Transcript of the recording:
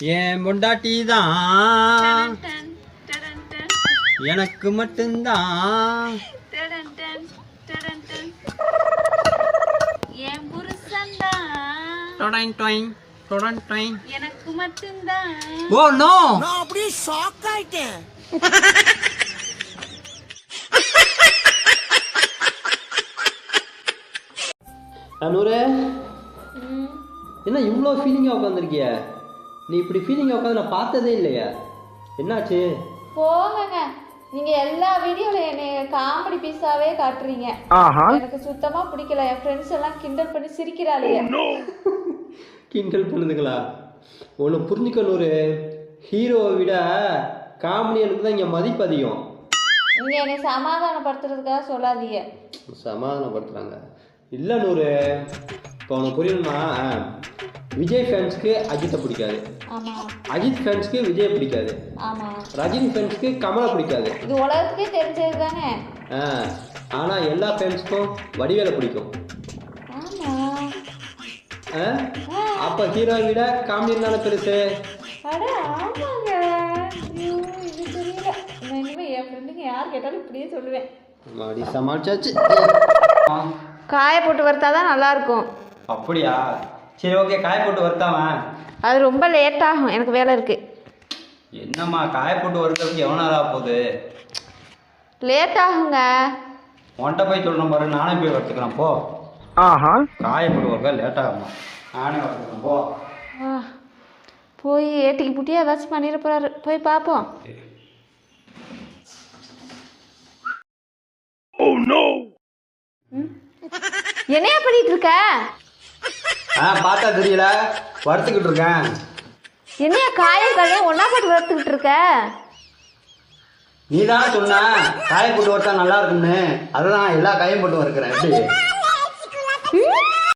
என் பொண்டாட்டி தான்? எனக்கு மட்டும்தான். என் புருஷன்தான் டொடைன் டொய்ன், டொடன் டொய்ன். எனக்கு மட்டும்தான். Oh no. அனூரே என்ன இவ்வளோ ஃபீலிங்காக உட்காந்துருக்கிய நீ இப்படி ஃபீலிங்காக உட்காந்து நான் பார்த்ததே இல்லையா. என்னாச்சு? போங்கங்க. நீங்க எல்லா வீடியோல என்னைய காமெடி பீஸாவே காட்டுறீங்க. எனக்கு சுத்தமா பிடிக்கல. என் ஃப்ரெண்ட்ஸ் எல்லாம் கிண்டல் பண்ணி சிரிக்கிறாளுங்க. கிண்டல் பண்ணுதுங்களா? ஒன்று புரிஞ்சுக்கணும் ஒரு ஹீரோவை விட காமெடியனுக்கு தான் இங்கே மதிப்பு அதிகம். நீங்க என்னை சமாதானப்படுத்துறதுக்காக சொல்லாதீங்க. சமாதானப்படுத்துகிறாங்க இல்லை நூறு. இப்போ உனக்கு புரியணும்னா விஜய் ஃபேன்ஸ்க்கு அஜித்தை பிடிக்காது. ஆமா. அஜித் ஃபேன்ஸ்க்கு விஜய் பிடிக்காது. ஆமா. ரஜினி ஃபேன்ஸ்க்கு கமலை பிடிக்காது. இது உலகத்துக்கே தெரிஞ்சது தானே? ஆ ஆனால் எல்லா ஃபேன்ஸ்க்கும் வடிவேலை பிடிக்கும். ஆமா. ஆ? அப்போ ஹீரோவை விட காமெடி தானே பெருசு? அட ஆமாங்க. ஐயோ இது தெரியல. நான் இனிமே என் ஃப்ரெண்டுங்க யார் கேட்டாலும் இப்படியே சொல்லுவேன். சமாளிச்சாச்சு. காய போட்டு வறுத்தா தான் நல்லா இருக்கும். அப்படியா? சரி ஓகே காய போட்டு வறுத்தாவன் அது ரொம்ப லேட் ஆகும். எனக்கு வேலை இருக்கு. என்னம்மா காய போட்டு வறுக்கிறதுக்கு எவ்வளோ நேரம் ஆக போகுது லேட் ஆகுங்க. உன்கிட்ட போய் சொல்லணும் பாரு நானே போய் வறுத்துக்கிறேன் போ. ஆஹா. காய போட்டு வறுக்க லேட் ஆகுமா? நானே வறுத்துக்கிறேன் போ. போய் ஏட்டிக்கு புட்டியா ஏதாச்சும் பண்ணிட போறாரு. போய் பார்ப்போம் ம். என்னையா பண்ணிட்டு இருக்க? ஆ பார்த்தா தெரியல. வறுத்துக்கிட்டு இருக்கேன். என்னையா காயம் கல்லையும் ஒன்னா போட்டு வறுத்துக்கிட்டு இருக்க? நீ தானே சொன்ன. காய போட்டு வறுத்தா நல்லா இருக்கும்னு. அதுதான் எல்லா காயும் போட்டு வறுக்கிறேன். எப்படி.